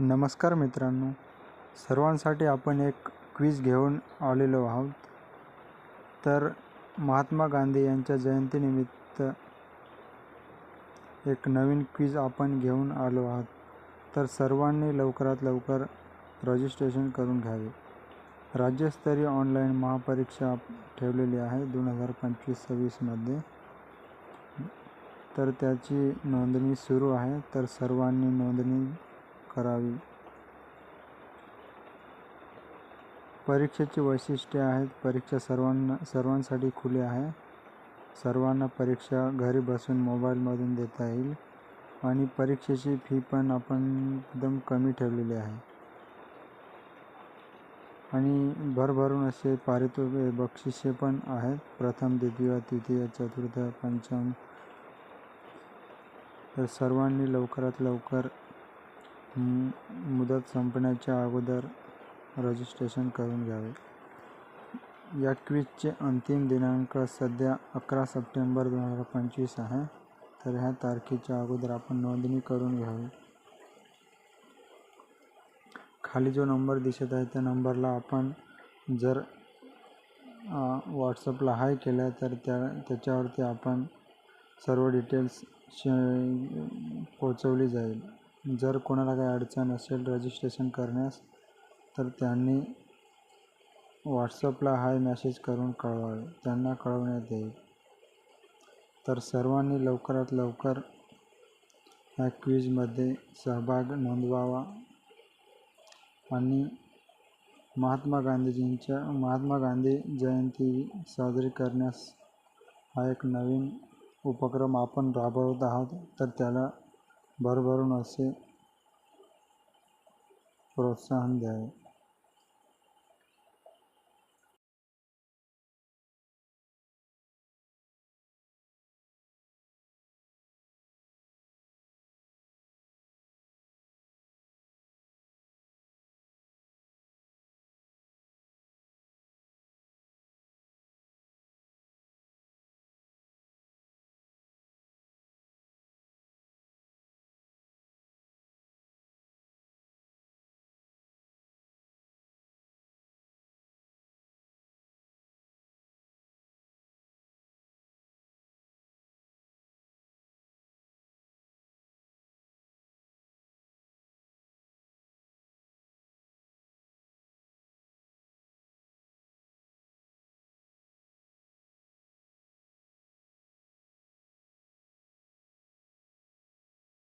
नमस्कार मित्रांनो. सर्वांसाठी आपण एक क्विज घेऊन आलेलो आहोत. तर महात्मा गांधी यांच्या जयंतीनिमित्त एक नवीन क्विज आपण घेऊन आलो आहोत. तर सर्वांनी लवकरात लवकर रजिस्ट्रेशन करून घ्यावे. राज्यस्तरीय ऑनलाईन महापरीक्षा ठेवलेली आहे दोन हजार पंचवीस सव्वीसमध्ये तर त्याची नोंदणी सुरू आहे. तर सर्वांनी नोंदणी करावी. परीक्षेची वैशिष्ट्ये आहेत. परीक्षा सर्वांना सर्वांसाठी खुली आहे. सर्वांना परीक्षा घरी बसून मोबाईलमधून देता येईल आणि परीक्षेची फी पण आपण एकदम कमी ठेवलेली आहे. आणि भरभरून असे पारितोषिक बक्षिसे पण आहेत. प्रथम द्वितीय तृतीय चतुर्थ पंचम. तर सर्वांनी लवकरात लवकर मुदत संपण्याच्या अगोदर रजिस्ट्रेशन करून घ्यावे. या क्विजचे अंतिम दिनांक सध्या अकरा सप्टेंबर दोन हजार पंचवीस आहे. तर ह्या तारखेच्या अगोदर आपण नोंदणी करून घ्यावी. खाली जो नंबर दिसत आहे त्या नंबरला आपण जर व्हॉट्सअपला हाय केलं तर त्या त्याच्यावरती आपण सर्व डिटेल्स पोचवली जाईल. जर कोणाला काही अडचण असेल रजिस्ट्रेशन करण्यास तर त्यांनी व्हॉट्सअपला हाय मॅसेज करून कळवावे. त्यांना कळवण्यात येईल. तर सर्वांनी लवकरात लवकर ह्या क्विजमध्ये सहभाग नोंदवावा. आणि महात्मा गांधीजींच्या महात्मा गांधी जयंती साजरी करण्यास हा एक नवीन उपक्रम आपण राबवत आहोत. तर त्याला भरभरून असे प्रोत्साहन द्यावे.